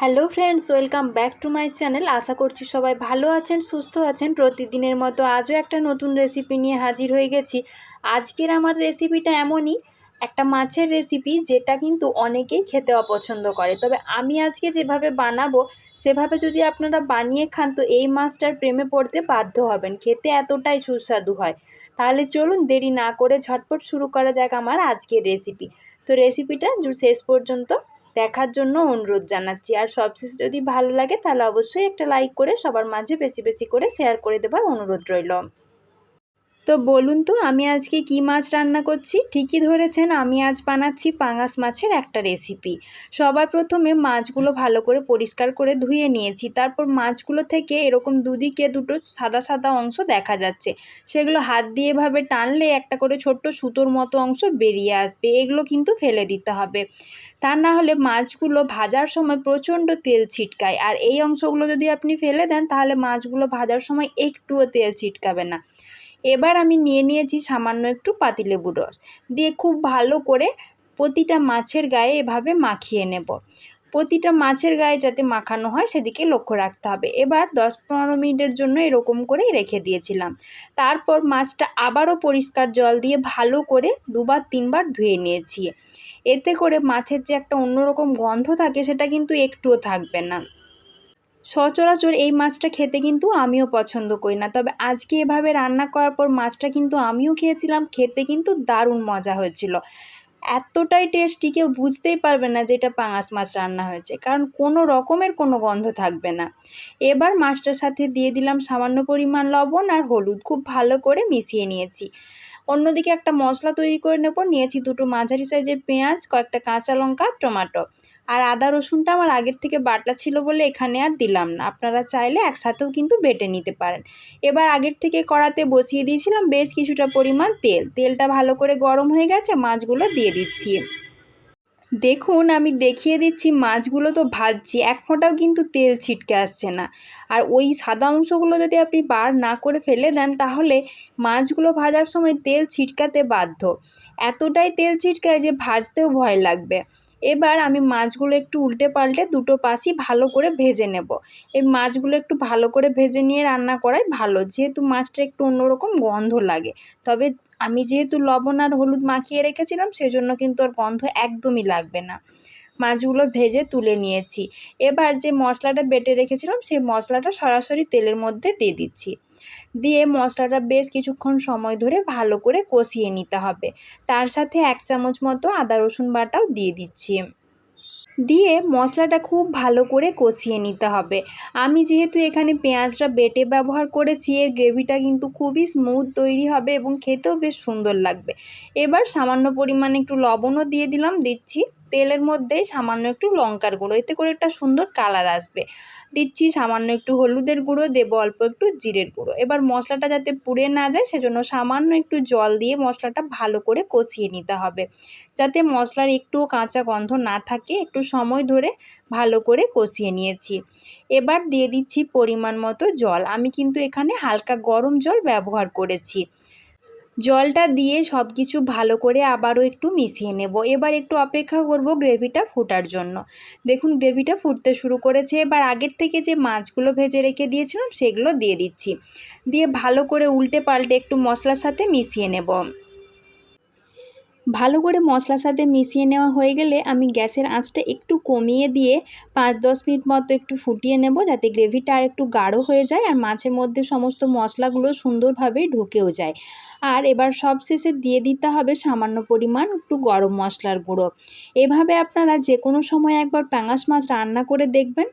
Hello friends, welcome back to my channel. আশা করছি সবাই ভালো আছেন, সুস্থ আছেন। প্রতিদিনের মতো আজও একটা নতুন রেসিপি নিয়ে হাজির হয়ে গেছি। আজকের আমার রেসিপিটা এমনই, একটা মাছের রেসিপি যেটা কিন্তু অনেকেই খেতে অপছন্দ করে। তবে আমি আজকে যেভাবে বানাবো, সেভাবে যদি আপনারা বানিয়ে খান, তো এই মাছটার প্রেমে পড়তে বাধ্য হবেন। খেতে এতটাই সুস্বাদু হয়। তাহলে চলুন দেরি না করে ঝটপট শুরু করা যাক আমার আজকের রেসিপি তো রেসিপিটা শেষ পর্যন্ত দেখার জন্য অনুরোধ জানাচ্ছি। আর সবশেষ যদি ভালো লাগে তাহলে অবশ্যই একটা লাইক করে সবার মাঝে বেশি বেশি করে শেয়ার করে দেবার অনুরোধ রইল। তো বলুন তো, আমি আজকে কি মাছ রান্না করছি? ঠিকই ধরেছেন, আমি আজ বানাচ্ছি পাঙাশ মাছের একটা রেসিপি সবার প্রথমে মাছগুলো ভালো করে পরিষ্কার করে ধুয়ে নিয়েছি। তারপর মাছগুলো থেকে এরকম দুদিকে দুটো সাদা সাদা অংশ দেখা যাচ্ছে। সেগুলো হাত দিয়ে এভাবে টানলে একটা করে ছোট্ট সুতোর মতো অংশ বেরিয়ে আসবে। এগুলো কিন্তু ফেলে দিতে হবে। তা না হলে মাছগুলো ভাজার সময় প্রচণ্ড তেল ছিটকায়। আর এই অংশগুলো যদি আপনি ফেলে দেন, তাহলে মাছগুলো ভাজার সময় একটুও তেল ছিটকাবে না। এবার আমি নিয়ে নিয়েছি সামান্য একটু পাতিলেবুর রস। দিয়ে খুব ভালো করে প্রতিটা মাছের গায়ে এভাবে মাখিয়ে নেব। প্রতিটা মাছের গায়ে যাতে মাখানো হয় সেদিকে লক্ষ্য রাখতে হবে। এবার দশ পনেরো মিনিটের জন্য এরকম করেই রেখে দিয়েছিলাম। তারপর মাছটা আবারও পরিষ্কার জল দিয়ে ভালো করে দুবার তিনবার ধুয়ে নিয়েছি। এতে করে মাছের যে একটা অন্যরকম গন্ধ থাকে সেটা কিন্তু একটুও থাকবে না। সচরাচর এই মাছটা খেতে কিন্তু আমিও পছন্দ করি না। তবে আজকে এভাবে রান্না করার পর মাছটা কিন্তু আমিও খেয়েছিলাম, খেতে কিন্তু দারুণ মজা হয়েছিল। এতটাই টেস্টি কেউ বুঝতেই পারবে না যে এটা পাঙাশ মাছ রান্না হয়েছে, কারণ কোনো রকমের কোনো গন্ধ থাকবে না। এবার মাছটার সাথে দিয়ে দিলাম সামান্য পরিমাণ লবণ আর হলুদ, খুব ভালো করে মিশিয়ে নিয়েছি। অন্যদিকে একটা মশলা তৈরি করে নেব, নিয়েছি দুটো মাঝারি সাইজের পেঁয়াজ, কয়েকটা কাঁচা লঙ্কা, টমেটো। আর আদা রসুনটা আমার আগের থেকে বাটা ছিল বলে এখানে আর দিলাম না। আপনারা চাইলে একসাথেও কিন্তু বেটে নিতে পারেন। এবার আগের থেকে কড়াতে বসিয়ে দিয়েছিলাম বেশ কিছুটা পরিমাণ তেল। তেলটা ভালো করে গরম হয়ে গেছে, মাছগুলো দিয়ে দিচ্ছি। দেখুন, আমি দেখিয়ে দিচ্ছি, মাছগুলো তো ভাজছি, এক ফোঁটাও কিন্তু তেল ছিটকে আসছে না। আর ওই সাদা অংশগুলো যদি আপনি বার না করে ফেলে দেন, তাহলে মাছগুলো ভাজার সময় তেল ছিটকাতে বাধ্য। এতটাই তেল ছিটকায় যে ভাজতেও ভয় লাগবে। এবার আমি মাছগুলো একটু উল্টে পাল্টে দুটো পাশই ভালো করে ভেজে নেব। এই মাছগুলো একটু ভালো করে ভেজে নিয়ে রান্না করাই ভালো, যেহেতু মাছটা একটু অন্যরকম গন্ধ লাগে। তবে আমি যেহেতু লবণ আর হলুদ মাখিয়ে রেখেছিলাম, সেজন্য কিন্তু ওর গন্ধ একদমই লাগবে না। মাছগুলো ভেজে তুলে নিয়েছি। এবার যে মশলাটা বেটে রেখেছিলাম, সেই মশলাটা সরাসরি তেলের মধ্যে দিয়ে দিচ্ছি। দিয়ে মশলাটা বেশ কিছুক্ষণ সময় ধরে ভালো করে কষিয়ে নিতে হবে। তার সাথে এক চামচ মতো আদা রসুন বাটাও দিয়ে দিচ্ছি। দিয়ে মশলাটা খুব ভালো করে কষিয়ে নিতে হবে। আমি যেহেতু এখানে পেঁয়াজটা বেটে ব্যবহার করেছি, এর গ্রেভিটা কিন্তু খুবই স্মুথ তৈরি হবে এবং খেতেও বেশ সুন্দর লাগবে। এবার সামান্য পরিমাণে একটু লবণও দিয়ে দিলাম, দিচ্ছি। তেলের মধ্যে সামান্য একটু লঙ্কার গুঁড়ো, এতে করে একটা সুন্দর কালার আসবে। দিচ্ছি সামান্য একটু হলুদের গুঁড়ো, দেবো অল্প একটু জিরের গুঁড়ো। এবার মশলাটা যাতে পুড়ে না যায়, সেজন্য সামান্য একটু জল দিয়ে মশলাটা ভালো করে কষিয়ে নিতে হবে। যাতে মশলার একটুও কাঁচা গন্ধ না থাকে, একটু সময় ধরে ভালো করে কষিয়ে নিয়েছি। এবার দিয়ে দিচ্ছি পরিমাণ মতো জল। আমি কিন্তু এখানে হালকা গরম জল ব্যবহার করেছি। জলটা দিয়ে সব কিছু ভালো করে আবারও একটু মিশিয়ে নেব। এবার একটু অপেক্ষা করব গ্রেভিটা ফোটার জন্য। দেখুন, গ্রেভিটা ফুটতে শুরু করেছে। এবার আগের থেকে যে মাছগুলো ভেজে রেখে দিয়েছিলাম, সেগুলো দিয়ে দিচ্ছি। দিয়ে ভালো করে উল্টে পাল্টে একটু মশলার সাথে মিশিয়ে নেব। ভালো করে মশলার সাথে মিশিয়ে নেওয়া হয়ে গেলে আমি গ্যাসের আঁচটা একটু কমিয়ে দিয়ে পাঁচ দশ মিনিট মতো একটু ফুটিয়ে নেব যাতে গ্রেভিটা আর একটু গাঢ় হয়ে যায় আর মাছের মধ্যে সমস্ত মশলাগুলো সুন্দরভাবে ঢুকেও যায়। আর এবার সব শেষে দিয়ে দিতে হবে সামান্য পরিমাণ একটু গরম মশলার গুঁড়ো। এভাবে আপনারা যে কোনো সময় একবার প্যাঙাশ মাছ রান্না করে দেখবেন,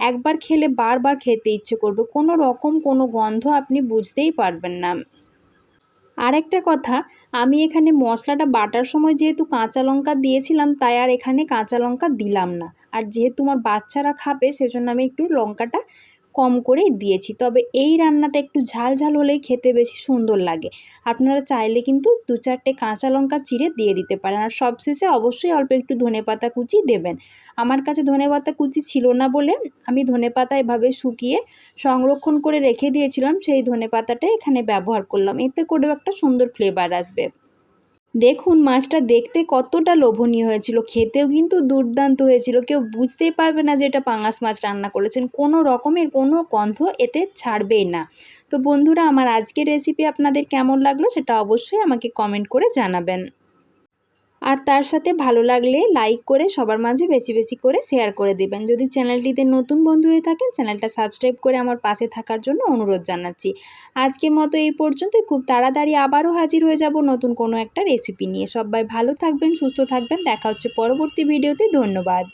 একবার খেলে বারবার খেতে ইচ্ছে করবে। কোনো রকম কোনো গন্ধ আপনি বুঝতেই পারবেন না। আরেকটা কথা আমি এখানে মশলাটা বাটার সময় যেহেতু কাঁচা লঙ্কা দিয়েছিলাম, তাই আর এখানে কাঁচা লঙ্কা দিলাম না। আর যেহেতু আমার বাচ্চারা খাবে, সেজন্য আমি একটু লঙ্কাটা কম করেই দিয়েছি। তবে এই রান্নাটা একটু ঝাল ঝাল হলেই খেতে বেশি সুন্দর লাগে। আপনারা চাইলে কিন্তু দু চারটে কাঁচা লঙ্কা চিড়ে দিয়ে দিতে পারেন। আর সবশেষে অবশ্যই অল্প একটু ধনে পাতা কুচি দেবেন। আমার কাছে ধনে পাতা কুচি ছিল না বলে আমি ধনে পাতা এভাবে শুকিয়ে সংরক্ষণ করে রেখে দিয়েছিলাম, সেই ধনে পাতাটা এখানে ব্যবহার করলাম। এতে করেও একটা সুন্দর ফ্লেভার আসবে। দেখুন, মাছটা দেখতে কতটা লোভনীয় হয়েছিল। খেতেও কিন্তু দুর্দান্ত হয়েছিল। কেউ বুঝতেই পারবে না যে এটা পাঙাশ মাছ রান্না করেছেন। কোনো রকমের কোনো গন্ধ এতে ছাড়বেই না। তো বন্ধুরা, আমার আজকের রেসিপি আপনাদের কেমন লাগল সেটা অবশ্যই আমাকে কমেন্ট করে জানাবেন। আর তার সাথে ভালো লাগলে লাইক করে সবার মাঝে বেশি বেশি করে শেয়ার করে দেবেন। যদি চ্যানেলটিতে নতুন বন্ধু হয়ে থাকেন চ্যানেলটা সাবস্ক্রাইব করে আমার পাশে থাকার জন্য অনুরোধ জানাচ্ছি। আজকের মতো এই পর্যন্ত খুব তাড়াতাড়ি আবারও হাজির হয়ে যাব নতুন কোনো একটা রেসিপি নিয়ে। সবাই ভালো থাকবেন, সুস্থ থাকবেন। দেখা হচ্ছে পরবর্তী ভিডিওতে ধন্যবাদ।